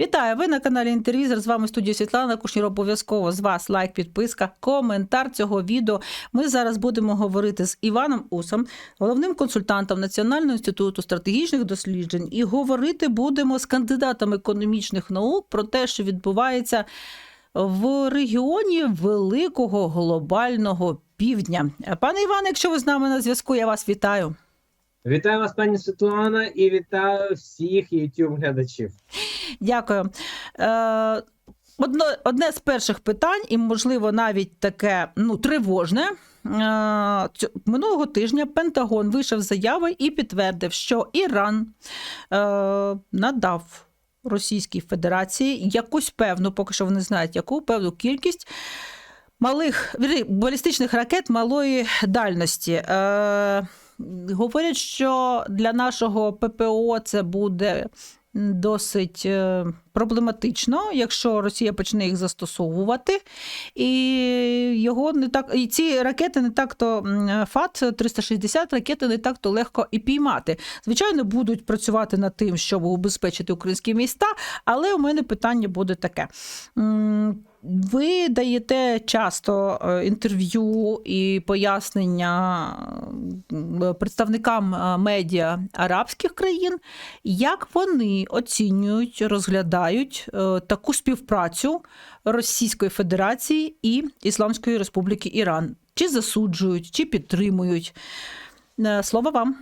Вітаю! Ви на каналі Інтервізор. З вами студія Світлана Кушнір. Обов'язково з вас лайк, підписка, коментар цього відео. Ми зараз будемо говорити з Іваном Усом, головним консультантом Національного інституту стратегічних досліджень, і говорити будемо з кандидатом економічних наук про те, що відбувається в регіоні великого глобального півдня. Пане Іване, якщо ви з нами на зв'язку, я вас вітаю. Вітаю вас, пані Світлана, і вітаю всіх youtube глядачів. Дякую. Е, одно, одне з перших питань, і, можливо, навіть таке ну, тривожне. Е, минулого тижня Пентагон вийшов заяви і підтвердив, що Іран е, надав Російській Федерації якусь певну, поки що вони знають, яку певну кількість малих балістичних ракет малої дальності. Е, говорять, що для нашого ППО це буде досить е, проблематично, якщо Росія почне їх застосовувати. І його не так, і ці ракети не так-то ФАТ 360 ракети не так-то легко і піймати. Звичайно, будуть працювати над тим, щоб убезпечити українські міста, але у мене питання буде таке. Ви даєте часто е, інтерв'ю і пояснення представникам е, медіа арабських країн, як вони оцінюють, розглядають е, таку співпрацю Російської Федерації і Ісламської Республіки Іран? Чи засуджують, чи підтримують? Е, Слово вам.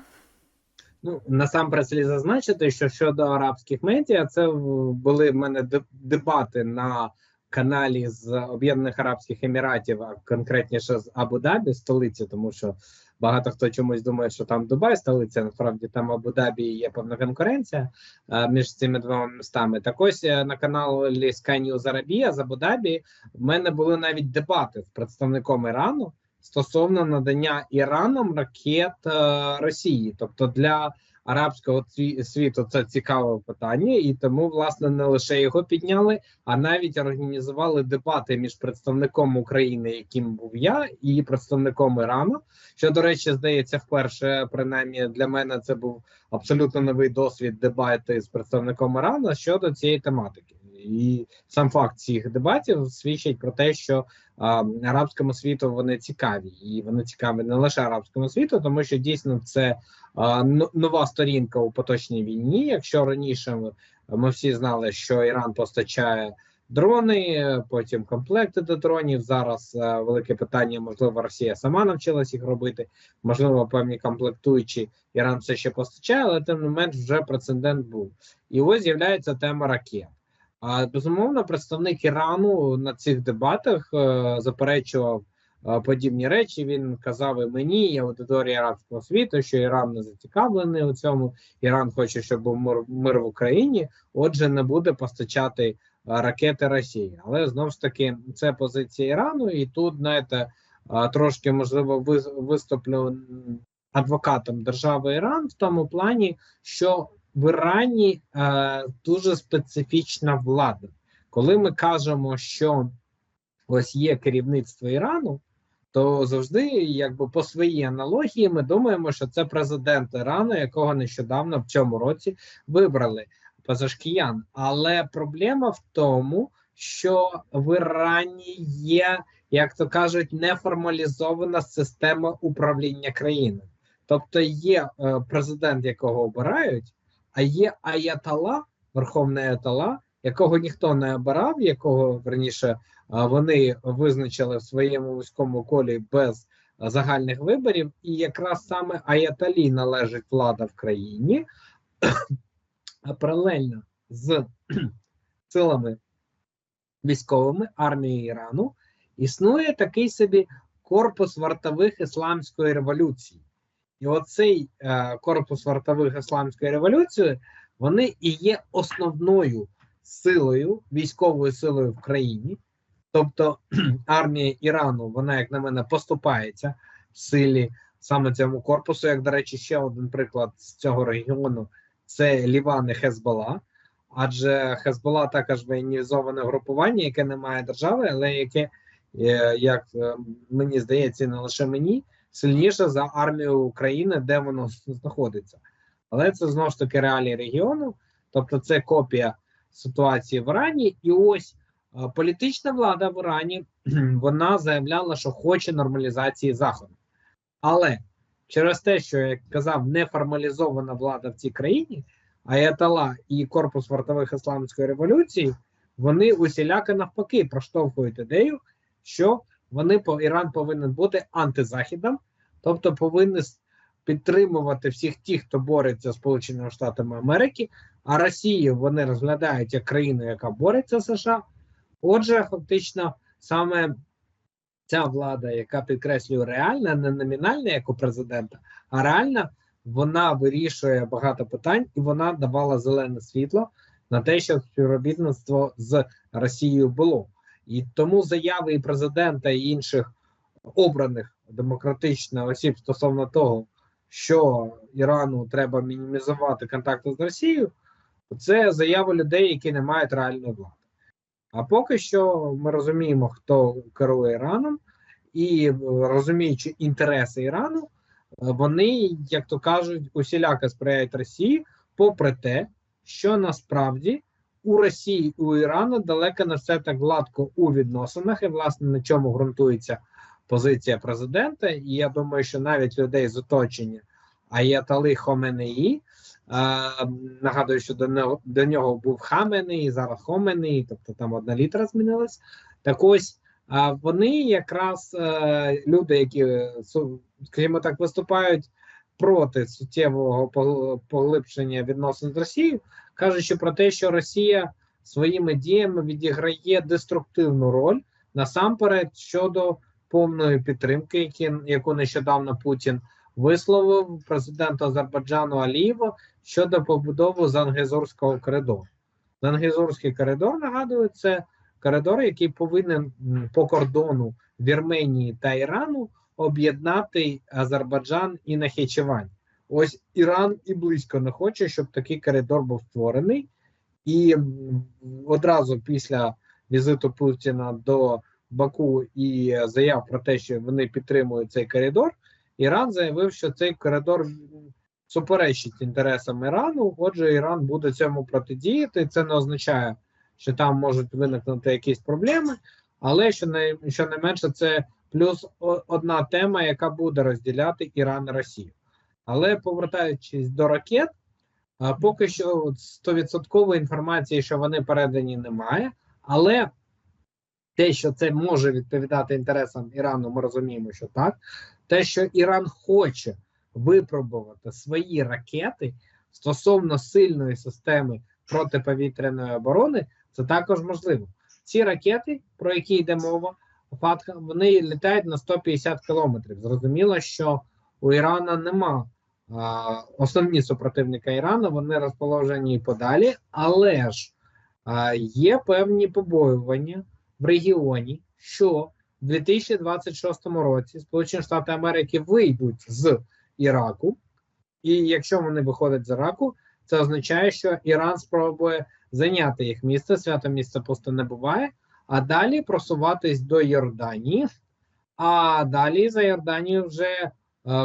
Ну насамперед слід зазначити, що щодо арабських медіа, це були в мене дебати на каналі з Об'єднаних Арабських Еміратів, а конкретніше з Абу-Дабі, столиці, тому що багато хто чомусь думає, що там Дубай столиця. Насправді там Абу-Дабі є певна конкуренція а, між цими двома містами. Так ось е, на каналі Sky News Arabia з Абу-Дабі в мене були навіть дебати з представником Ірану стосовно надання Іраном ракет а, Росії, тобто для арабського світу це цікаве питання, і тому власне не лише його підняли, а навіть організували дебати між представником України, яким був я, і представником Ірану. Що до речі, здається, вперше принаймні для мене це був абсолютно новий досвід дебати з представником Ірану щодо цієї тематики. І сам факт цих дебатів свідчить про те, що а, арабському світу вони цікаві, і вони цікаві не лише арабському світу, тому що дійсно це а, нова сторінка у поточній війні. Якщо раніше ми, ми всі знали, що Іран постачає дрони, потім комплекти до дронів. Зараз е, велике питання, можливо, Росія сама навчилась їх робити, можливо, певні комплектуючі Іран все ще постачає, але тим не менш вже прецедент був. І ось з'являється тема ракет. А безумовно, представник Ірану на цих дебатах е, заперечував е, подібні речі. Він казав і мені, і аудиторії арабського світу, що Іран не зацікавлений у цьому. Іран хоче, щоб був мир, мир в Україні. Отже, не буде постачати е, ракети Росії. Але знову ж таки, це позиція Ірану, і тут знаєте, е, трошки можливо вис- виступлю адвокатом держави Іран в тому плані, що в Ірані е, дуже специфічна влада. Коли ми кажемо, що ось є керівництво Ірану, то завжди, якби по своїй аналогії, ми думаємо, що це президент Ірану, якого нещодавно в цьому році вибрали Пазашкіян. Але проблема в тому, що в Ірані є, як то кажуть, неформалізована система управління країною. Тобто є е, президент, якого обирають, а є аятала, верховний аятала, якого ніхто не обирав, якого верніше вони визначили в своєму вузькому колі без загальних виборів, і якраз саме аяталі належить влада в країні, паралельно з силами військовими армії Ірану існує такий собі корпус вартових ісламської революції. І оцей е, корпус вартових ісламської революції вони і є основною силою, військовою силою в країні. Тобто армія Ірану, вона, як на мене, поступається в силі саме цьому корпусу. Як, до речі, ще один приклад з цього регіону це Ліван і Хезбола. Адже Хезбола також воєнізоване групування, яке не має держави, але яке, е, як е, мені здається, не лише мені, сильніше за армію України, де воно знаходиться. Але це знову ж таки реалії регіону, тобто це копія ситуації в Ірані, і ось е, політична влада в Ірані вона заявляла, що хоче нормалізації заходу. Але через те, що як казав, неформалізована влада в цій країні, Аятала і корпус вартових ісламської революції, вони усіляко навпаки проштовхують ідею, що вони Іран повинен бути антизахідом, тобто повинен підтримувати всіх тих, хто бореться з Сполученими Штатами Америки, а Росію вони розглядають як країну, яка бореться з США. Отже, фактично, саме ця влада, яка підкреслює реальна, не номінальна, як у президента, а реальна, вона вирішує багато питань, і вона давала зелене світло на те, щоб співробітництво з Росією було. І тому заяви і президента і інших обраних демократично осіб стосовно того, що Ірану треба мінімізувати контакти з Росією, це заяви людей, які не мають реальної влади. А поки що ми розуміємо, хто керує Іраном, і е, розуміючи інтереси Ірану, е, вони, як то кажуть, усіляко сприяють Росії, попри те, що насправді у Росії у Ірану далеко не все так гладко у відносинах, і власне на чому ґрунтується позиція президента. І я думаю, що навіть людей з оточення Аятали Хоменеї, е, нагадую, що до нього, до нього був Хаменеї, зараз Хоменеї, тобто там одна літера змінилась. Так ось а вони якраз е, люди, які е, скажімо так, виступають проти суттєвого погл- поглибшення відносин з Росією, кажучи про те, що Росія своїми діями відіграє деструктивну роль насамперед щодо повної підтримки, які, яку нещодавно Путін висловив президенту Азербайджану Алієва щодо побудови Зангезурського коридору. Зангезурський коридор нагадую, це коридор, який повинен по кордону Вірменії та Ірану об'єднати Азербайджан і Нахичевань. Ось Іран і близько не хоче, щоб такий коридор був створений. І одразу після візиту Путіна до Баку і заяв про те, що вони підтримують цей коридор, Іран заявив, що цей коридор суперечить інтересам Ірану. Отже, Іран буде цьому протидіяти. Це не означає, що там можуть виникнути якісь проблеми, але що не менше, це плюс одна тема, яка буде розділяти Іран і Росію. Але повертаючись до ракет, поки що стовідсоткової інформації, що вони передані, немає. Але те, що це може відповідати інтересам Ірану, ми розуміємо, що так. Те, що Іран хоче випробувати свої ракети стосовно сильної системи протиповітряної оборони, це також можливо. Ці ракети, про які йде мова, вони літають на 150 кілометрів. Зрозуміло, що у Ірана нема основні супротивника Ірану, вони розположені подалі, але ж є певні побоювання в регіоні, що в 2026 році Сполучені Штати Америки вийдуть з Іраку, і якщо вони виходять з Іраку, це означає, що Іран спробує зайняти їх місце. Свято місце просто не буває, а далі просуватись до Йорданії. А далі за Йорданією вже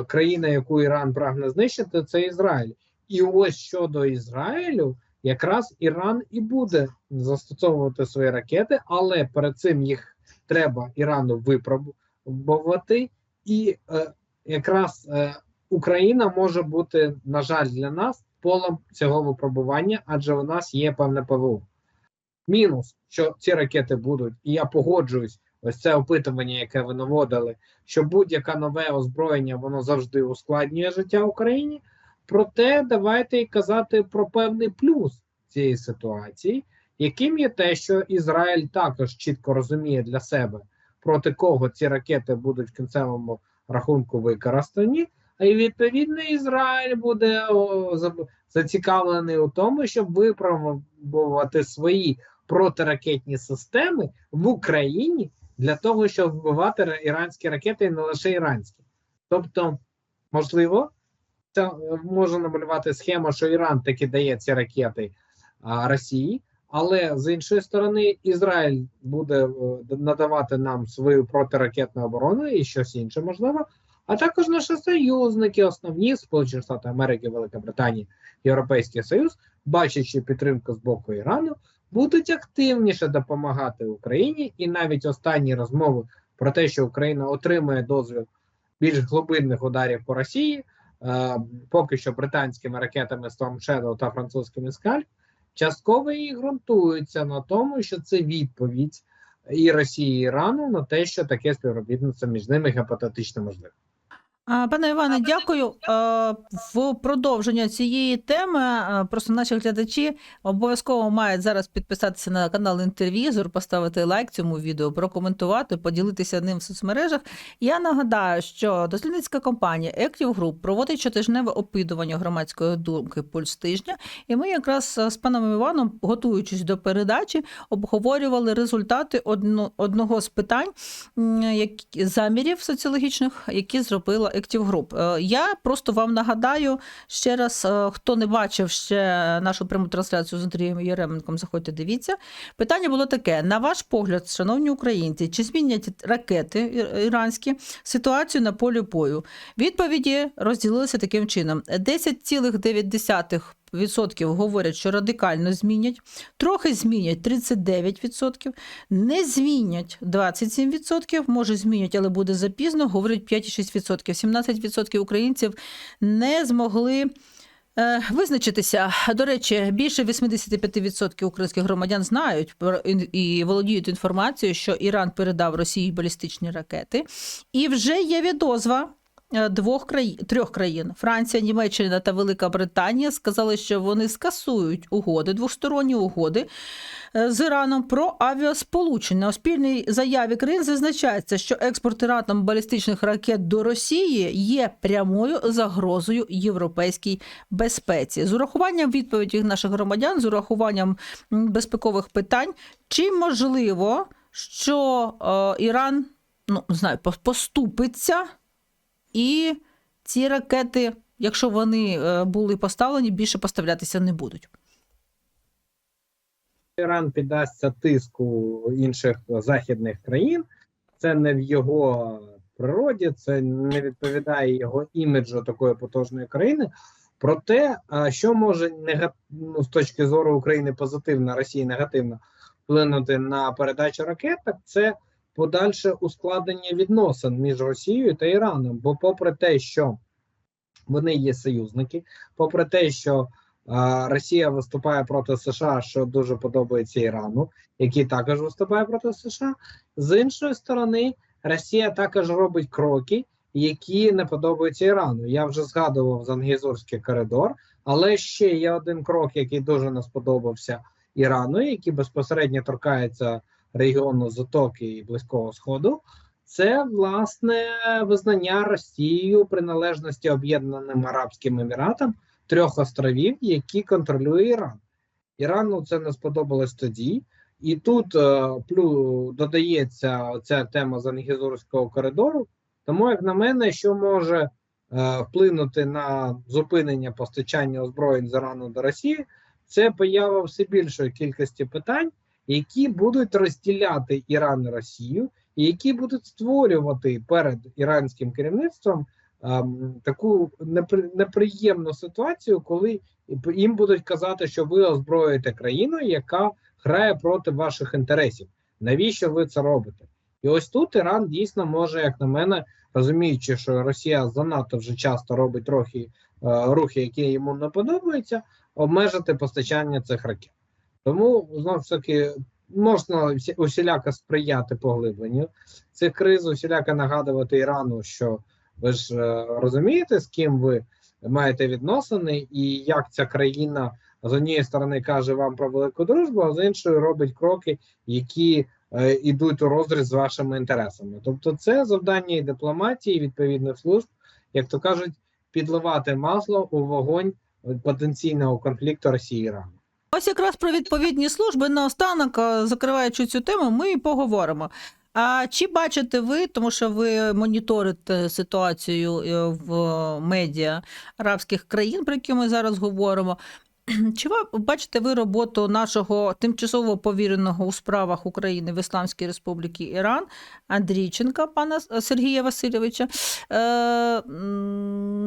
країна, яку Іран прагне знищити, це Ізраїль. І ось щодо Ізраїлю, якраз Іран і буде застосовувати свої ракети, але перед цим їх треба Ірану випробувати, і е, якраз е, Україна може бути, на жаль, для нас полем цього випробування, адже у нас є певне ПВО. Мінус, що ці ракети будуть, і я погоджуюсь, ось це опитування, яке ви наводили, що будь-яке нове озброєння воно завжди ускладнює життя Україні. Проте давайте і казати про певний плюс цієї ситуації, яким є те, що Ізраїль також чітко розуміє для себе, проти кого ці ракети будуть в кінцевому рахунку використані. А і відповідно Ізраїль буде зацікавлений у тому, щоб випробувати свої протиракетні системи в Україні для того, щоб вбивати іранські ракети не лише іранські. Тобто, можливо, це може намалювати схему, що Іран таки дає ці ракети а, Росії, але з іншої сторони, Ізраїль буде е, надавати нам свою протиракетну оборону і щось інше можливо. А також наші союзники, основні Сполучені Штати Америки, Велика Британія, Європейський Союз, бачачи підтримку з боку Ірану, будуть активніше допомагати Україні, і навіть останні розмови про те, що Україна отримує дозвіл більш глибинних ударів по Росії, е, поки що британськими ракетами Storm Shadow та французькими Скальп, частково і ґрунтуються на тому, що це відповідь і Росії, і Ірану на те, що таке співробітництво між ними гіпотетично можливе. Пане Іване, дякую. Е, В продовження цієї теми е, просто наші глядачі обов'язково мають зараз підписатися на канал інтервізор, поставити лайк цьому відео, прокоментувати, поділитися ним в соцмережах. Я нагадаю, що дослідницька компанія Active Group проводить щотижневе опитування громадської думки пульс тижня. І ми якраз з паном Іваном, готуючись до передачі, обговорювали результати одного з питань замірів соціологічних, які зробила Active Group. Е, Я просто вам нагадаю ще раз, е, хто не бачив ще нашу пряму трансляцію з Андрієм Єременком, заходьте, дивіться. Питання було таке: на ваш погляд, шановні українці, чи змінять ракети іранські ситуацію на полі бою? Відповіді розділилися таким чином: 10,9% говорять, що радикально змінять, трохи змінять 39%, не змінять 27%, може змінять, але буде запізно, говорять 5,6%. 17% українців не змогли. е, Визначитися до речі, більше 85% українських громадян знають і- володіють інформацією, що Іран передав Росії балістичні ракети, і вже є відозва двох країн трьох країн: Франція, Німеччина та Велика Британія сказали, що вони скасують угоди, двосторонні угоди е, з Іраном про авіасполучення. У спільній заяві країн зазначається, що експорт Іраном балістичних ракет до Росії є прямою загрозою європейській безпеці. З урахуванням відповіді наших громадян, з урахуванням безпекових питань, чи можливо, що е, Іран ну знаю, поступиться, і ці ракети, якщо вони е, були поставлені, більше поставлятися не будуть. Іран піддасться тиску інших західних країн. Це не в його природі, це не відповідає його іміджу такої потужної країни. Проте, що може нега... ну, з точки зору України позитивно, Росії негативно вплинути на передачу ракет, це подальше ускладнення відносин між Росією та Іраном. Бо, попри те, що вони є союзники, попри те, що а, Росія виступає проти США, що дуже подобається Ірану, який також виступає проти США. З іншої сторони, Росія також робить кроки, які не подобаються Ірану. Я вже згадував Зангізурський коридор, але ще є один крок, який дуже не сподобався Ірану, який безпосередньо торкається регіону Затоки і Близького Сходу. Це власне визнання Росією приналежності Об'єднаним Арабським Еміратам трьох островів, які контролює Іран. Ірану це не сподобалось тоді, і тут е, плю додається ця тема Зангізурського коридору. Тому, як на мене, що може е, вплинути на зупинення постачання озброєнь з Ірану до Росії, це поява все більшої кількості питань, які будуть розділяти Іран і Росію, і які будуть створювати перед іранським керівництвом ем, таку непри, неприємну ситуацію, коли їм будуть казати, що ви озброюєте країну, яка грає проти ваших інтересів. Навіщо ви це робите? І ось тут Іран дійсно може, як на мене, розуміючи, що Росія занадто вже часто робить трохи е, рухи, які йому не подобаються, обмежити постачання цих ракет. Тому знову ж таки можна усіляко сприяти поглибленню цих криз, усіляко нагадувати Ірану, що ви ж е, розумієте, з ким ви маєте відносини, і як ця країна з однієї сторони каже вам про велику дружбу, а з іншої робить кроки, які е, йдуть у розріз з вашими інтересами. Тобто, це завдання і дипломатії, і відповідних служб, як то кажуть, підливати масло у вогонь потенційного конфлікту Росії Ірану. Ось якраз про відповідні служби наостанок, е, закриваючи цю тему, ми і поговоримо. А чи бачите ви, тому що ви моніторите ситуацію е, в медіа арабських країн, про які ми зараз говоримо, Чи бачите ви роботу нашого тимчасово повіреного у справах України в Ісламській Республіці Іран Андрійченка, пана Сергія Васильовича? Е,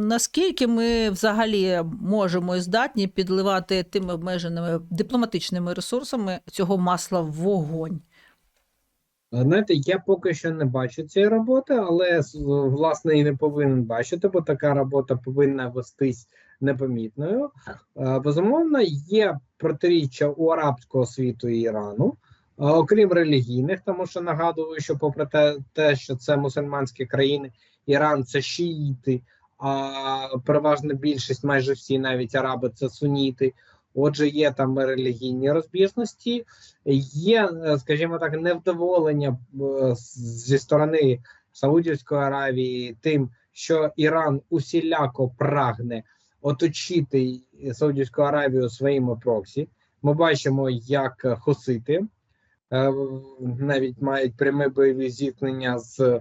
наскільки ми взагалі можемо і здатні підливати тими обмеженими дипломатичними ресурсами цього масла в вогонь? Знаєте, я поки що не бачу цієї роботи, але власне і не повинен бачити, бо така робота повинна вестись непомітною. Е, Безумовно, є протиріччя у арабського світу і Ірану, е, окрім релігійних, тому що нагадую, що попри те, те, що це мусульманські країни, Іран це шиїти, а переважна більшість, майже всі, навіть араби, це суніти. Отже, є там релігійні розбіжності, є, е, скажімо так, невдоволення зі сторони Саудівської Аравії тим, що Іран усіляко прагне оточити Саудівську Аравію своїми проксі. Ми бачимо, як хусити е, навіть мають пряме бойові зіткнення з,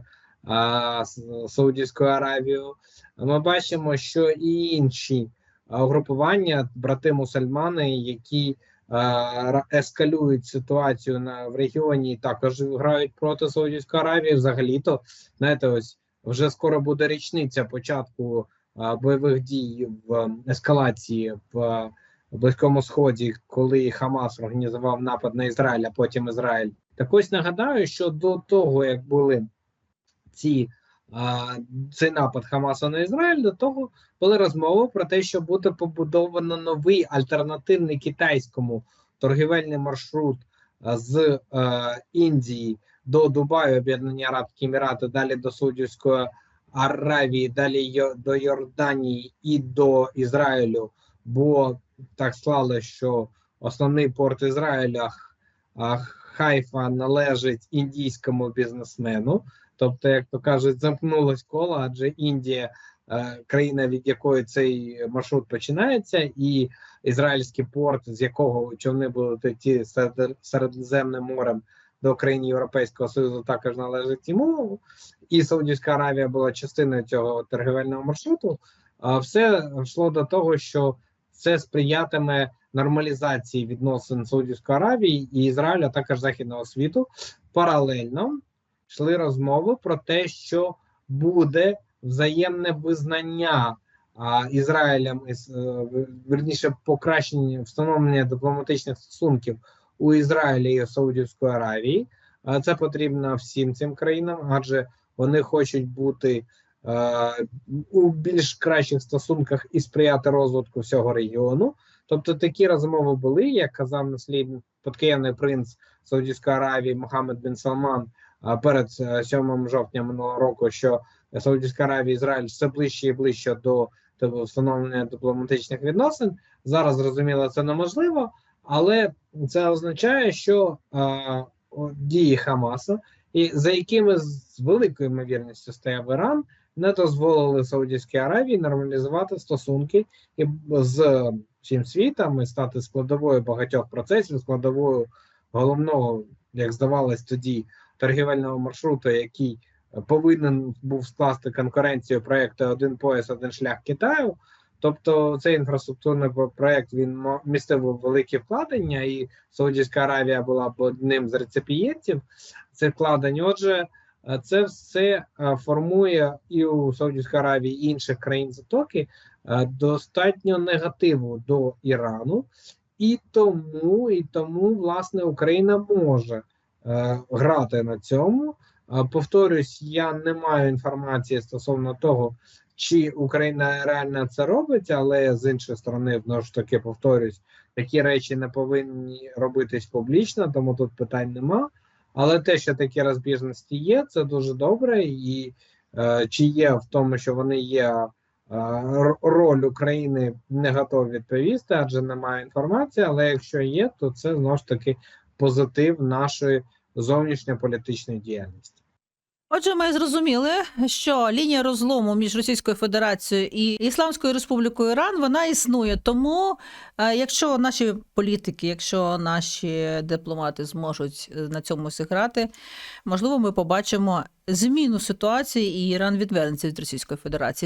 Саудівською Аравією. Ми бачимо, що і інші а, угрупування, брати мусульмани, які е, ескалюють ситуацію на в регіоні, і також грають проти Саудівської Аравії. Взагалі-то знаєте, ось вже скоро буде річниця початку е, бойових дій в е, ескалації в е, Близькому Сході, коли Хамас організував напад на Ізраїль, а потім Ізраїль. Так ось нагадаю, що до того як були ці цей напад Хамаса на Ізраїль, до того були розмови про те, що буде побудовано новий альтернативний китайському торгівельний маршрут з е, Індії до Дубаю, Об'єднані Арабські Емірати, далі до Саудівської Аравії, далі до Йорданії і до Ізраїлю. Бо так склалося, що основний порт Ізраїля Хайфа належить індійському бізнесмену. Тобто, як то кажуть, замкнулось коло, адже Індія е, країна, від якої цей маршрут починається, і ізраїльський порт, з якого човни будуть йти серед, Середземним морем до країн Європейського Союзу, також належить йому. І Саудівська Аравія була частиною цього торгівельного маршруту. Все йшло до того, що це сприятиме нормалізації відносин Саудівської Аравії і Ізраїля, також західного світу. Паралельно йшли розмови про те, що буде взаємне визнання а, Ізраїлем із е, верніше покращення встановлення дипломатичних стосунків у Ізраїлі і Саудівської Аравії. Це потрібно всім цим країнам, адже вони хочуть бути е, у більш кращих стосунках і сприяти розвитку всього регіону. Тобто такі розмови були, як казав наслід подкаєвний принц Саудівської Аравії Мохаммед бін Салман перед е, 7 жовтня минулого року, що Саудівська Аравія і Ізраїль все ближче і ближче до тобто, встановлення дипломатичних відносин. Зараз зрозуміло, це неможливо, але це означає, що о, дії Хамаса, і за якими з великою ймовірністю стояв Іран, не дозволили Саудівській Аравії нормалізувати стосунки і з всім світом і стати складовою багатьох процесів, складовою головного, як здавалось тоді, торгівельного маршруту, який повинен був скласти конкуренцію проекту Один пояс, один шлях Китаю. Тобто цей інфраструктурний проект він містив великі вкладення, і Саудівська Аравія була б одним з реципієнтів цих вкладень. Отже, е, це все е, формує і у Саудівській Аравії і інших країн Затоки е, достатньо негативу до Ірану, і тому, і тому власне Україна може грати на цьому. Повторюсь, я не маю інформації стосовно того, чи Україна реально це робить, але з іншої сторони, знову ж таки, повторюсь, такі речі не повинні робитись публічно, тому тут питань нема. Але те, що такі розбіжності є, це дуже добре. І е, чи є в тому, що вони є е, роль України, не готові відповісти, адже немає інформації. Але якщо є, то це знову ж таки позитив нашої зовнішньополітичної діяльності. Отже, ми зрозуміли, що лінія розлому між Російською Федерацією і Ісламською Республікою Іран вона існує. Тому, е, якщо наші політики, якщо наші дипломати зможуть е, на цьому зіграти, можливо, ми побачимо зміну ситуації, і Іран відвернеться від Російської Федерації.